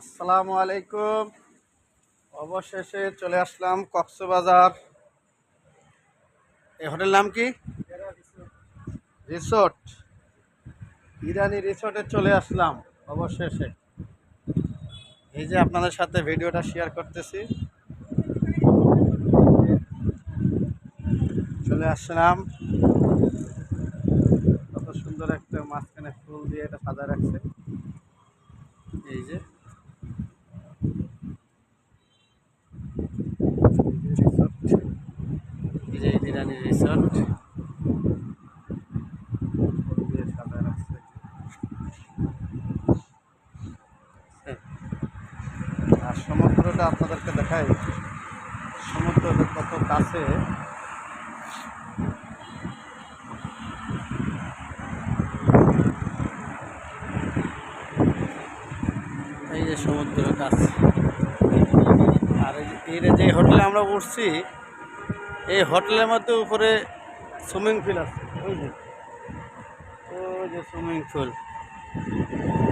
আসসালামু আলাইকুম। অবশেষে চলে আসলাম কক্সবাজার। এই হোটেল নাম কি? রিসোর্ট। ইরানি রিসোর্টে চলে আসলাম অবশেষে। এই যে আপনাদের সাথে ভিডিওটা শেয়ার করতেছি। চলে আসলাম। কত সুন্দর একটা মাঝখানে ফুল দিয়ে এটা সাজা রাখছে। এই যে রিসোর্ট এই যে ইরানি রিসোর্ট আর সমুদ্রটা আপনাদেরকে দেখাই। সমুদ্রটা কত কাছে এই যে সমুদ্র কাছে। আর এর যে হোটেলে আমরা উঠছি এই হোটেলের মধ্যে উপরে সুইমিং পুল আছে ওই যে যে সুইমিং পুল।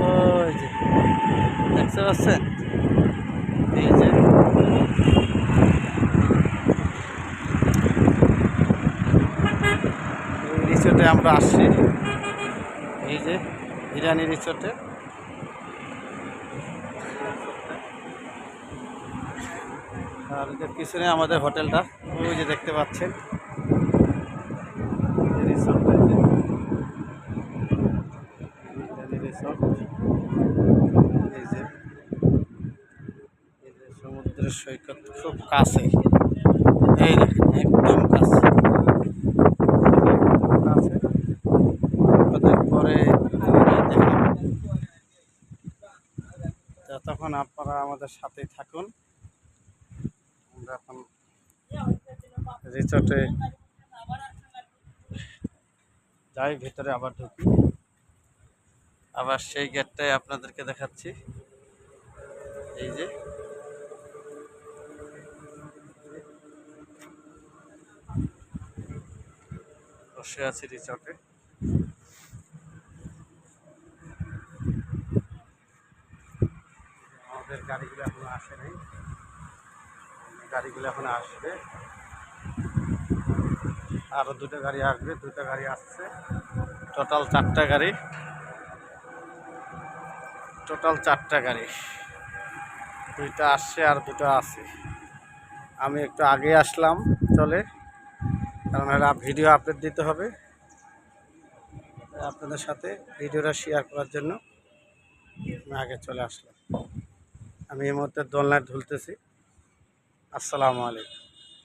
ওই যে, দেখতে পাচ্ছেন? এই যে। রিসোর্টে আমরা আসছি। এই যে ইরানি রিসোর্টে আর পিছনে আমাদের হোটেলটা, ওই যে দেখতে পাচ্ছেন। সমুদ্রের সৈকত খুব কাছে এই একদম কাছে। কাছে। পরে দেখলাম আপনারা আমাদের সাথে থাকুন এখন রিসোর্টে যাই, ভিতরে আবার ঢুকি। আবার সেই গেটটাই আপনাদেরকে দেখাচ্ছি। এই যে। বসে আছি রিসোর্টে আমাদের গাড়িগুলো এখনও আসে নাই। গাড়িগুলো এখন আসবে। আরও দুটো গাড়ি আসবে দুটো গাড়ি আসছে। টোটাল চারটা গাড়ি। টোটাল চারটা গাড়ি। দুইটা আসছে আর দুটো আছে। আমি একটু আগে আসলাম, চলে। কারণ এরা ভিডিও আপলোড দিতে হবে। আপনাদের সাথে ভিডিওটা শেয়ার করার জন্য আমি আগে চলে আসলাম। আমি এই মুহূর্তে দোলনায় ঝুলতেছি আসসালামু আলাইকুম।